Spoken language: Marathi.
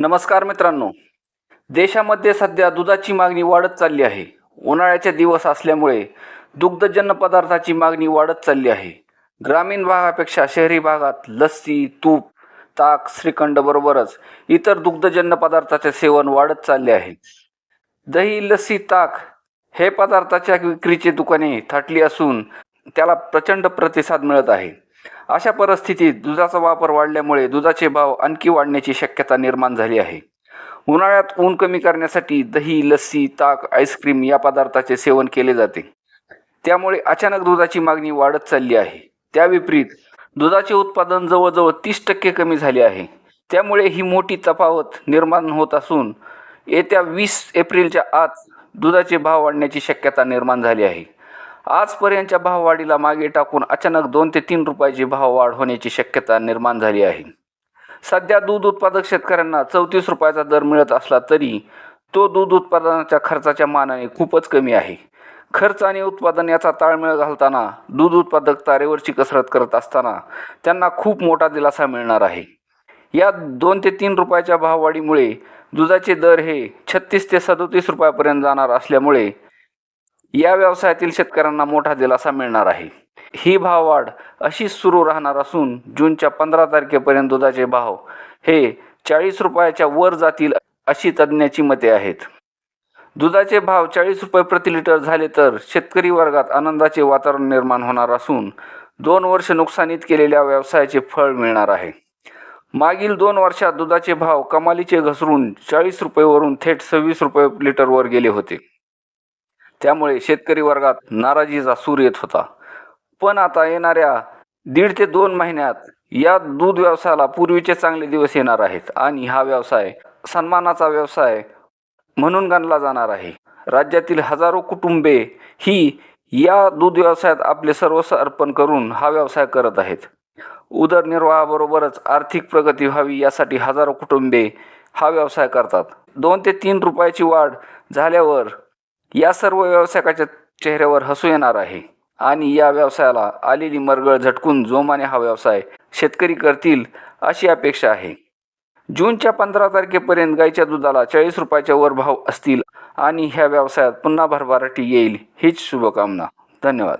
नमस्कार मित्रांनो. देशामध्ये सध्या दुधाची मागणी वाढत चालली आहे. उन्हाळ्याचे दिवस असल्यामुळे दुग्धजन्य पदार्थाची मागणी वाढत चालली आहे. ग्रामीण भागापेक्षा शहरी भागात लस्सी तूप ताक श्रीखंड बरोबरच इतर दुग्धजन्य पदार्थाचे सेवन वाढत चालले आहे. दही लस्सी ताक हे पदार्थाच्या विक्रीची दुकाने थाटली असून त्याला प्रचंड प्रतिसाद मिळत आहे. अशा परिस्थितीत दुधाचा वापर वाढल्यामुळे दुधाचे भाव आणखी वाढण्याची शक्यता निर्माण झाली आहे. उन्हाळ्यात ऊन कमी करण्यासाठी दही लस्सी ताक आईस्क्रीम या पदार्थाचे सेवन केले जाते. त्यामुळे अचानक दुधाची मागणी वाढत चालली आहे. त्या विपरीत दुधाचे उत्पादन जवळजवळ तीस टक्के कमी झाले आहे. त्यामुळे ही मोठी तफावत निर्माण होत असून येत्या वीस एप्रिलच्या आत दुधाचे भाव वाढण्याची शक्यता निर्माण झाली आहे. आजपर्यंतच्या भाववाढीला मागे टाकून अचानक दोन ते तीन रुपयाची भाववाढ होण्याची शक्यता निर्माण झाली आहे. सध्या दूध उत्पादक शेतकऱ्यांना चौतीस रुपयाचा दर मिळत असला तरी तो दूध उत्पादनाच्या खर्चाच्या मानाने खूपच कमी आहे. खर्च आणि उत्पादन याचा ताळमेळ घालताना दूध उत्पादक तारेवरची कसरत करत असताना त्यांना खूप मोठा दिलासा मिळणार आहे. या दोन ते तीन रुपयाच्या भाववाढीमुळे दुधाचे दर हे छत्तीस ते सदोतीस रुपयापर्यंत जाणार असल्यामुळे या व्यवसायातील शेतकऱ्यांना मोठा दिलासा मिळणार आहे. ही भाववाढ अशीच सुरू राहणार असून जूनच्या पंधरा तारखेपर्यंत दुधाचे भाव हे चाळीस रुपयाच्या वर जातील अशी तज्ज्ञाची मते आहेत. दुधाचे भाव चाळीस रुपये प्रति लिटर झाले तर शेतकरी वर्गात आनंदाचे वातावरण निर्माण होणार असून दोन वर्ष नुकसानीत केलेल्या व्यवसायाचे फळ मिळणार आहे. मागील दोन वर्षात दुधाचे भाव कमालीचे घसरून चाळीस रुपयेवरून थेट सव्वीस रुपये लिटरवर गेले होते. त्यामुळे शेतकरी वर्गात नाराजीचा सूर येत होता. पण आता येणाऱ्या दीड ते दोन महिन्यात या दूध व्यवसायाला पूर्वीचे चांगले दिवस येणार आहेत आणि हा व्यवसाय सन्मानाचा व्यवसाय म्हणून गणला जाणार आहे. राज्यातील हजारो कुटुंबे ही या दूध व्यवसायात आपले सर्वस्व अर्पण करून हा व्यवसाय करत आहेत. उदरनिर्वाहाबरोबरच आर्थिक प्रगती व्हावी यासाठी हजारो कुटुंबे हा व्यवसाय करतात. दोन ते तीन रुपयाची वाढ झाल्यावर या सर्व व्यावसायिकाच्या चेहऱ्यावर हसू येणार आहे. आणि या व्यवसायाला आलेली मरगळ झटकून जोमाने हा व्यवसाय शेतकरी करतील अशी अपेक्षा आहे. जूनच्या पंधरा तारखेपर्यंत गाईच्या दुधाला चाळीस रुपयाच्या वर भाव असतील आणि ह्या व्यवसायात पुन्हा भरभराटी येईल. हीच शुभकामना. धन्यवाद.